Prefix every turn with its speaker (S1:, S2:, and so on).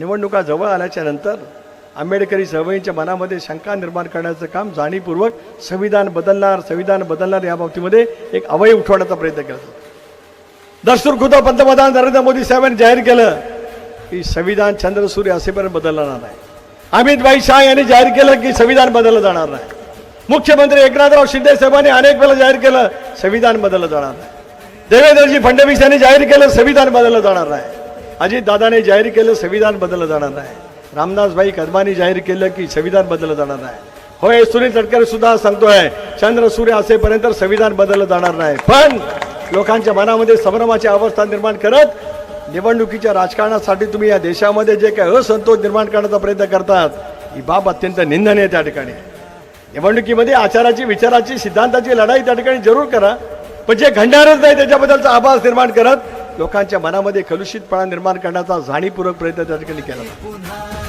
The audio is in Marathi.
S1: निवडणुका जवळ आल्याच्यानंतर आंबेडकरी चळवळींच्या मनामध्ये शंका निर्माण करण्याचं काम जाणीवपूर्वक संविधान बदलणार संविधान बदलणार या बाबतीमध्ये एक अवय उठवण्याचा प्रयत्न केला. जातो खुद्द पंतप्रधान नरेंद्र मोदी साहेबांनी जाहीर केलं की संविधान चंद्रसूर्य असेपर्यंत बदलणार नाही. अमित भाई शाह यांनी जाहीर केलं की संविधान बदललं जाणार नाही. मुख्यमंत्री एकनाथराव शिंदे साहेबांनी अनेक वेळा जाहीर केलं संविधान बदललं जाणार नाही. देवेंद्रजी फडणवीस यांनी जाहीर केलं संविधान बदललं जाणार नाही. अजित दादाने जाहीर केलं संविधान बदललं जाणार नाही. रामदासभाई कदमानी जाहीर केलं की संविधान बदललं जाणार नाही. होय सुनील तटकरे सुद्धा सांगतोय चंद्र सूर्य असेपर्यंत संविधान बदललं जाणार नाही. पण लोकांच्या मनामध्ये संभ्रमाची अवस्था निर्माण करत निवडणुकीच्या राजकारणासाठी तुम्ही या देशामध्ये जे काही असंतोष निर्माण करण्याचा प्रयत्न करतात ही बाब अत्यंत निंदनीय आहे त्या ठिकाणी. निवडणुकीमध्ये आचाराची विचाराची सिद्धांताची लढाई त्या ठिकाणी जरूर करा. पण जे घडणारच नाही त्याच्याबद्दलचा आभास निर्माण करत लोकांच्या मनामध्ये कलुषितपणा निर्माण करण्याचा जाणीवपूर्वक प्रयत्न त्या ठिकाणी केला जातो.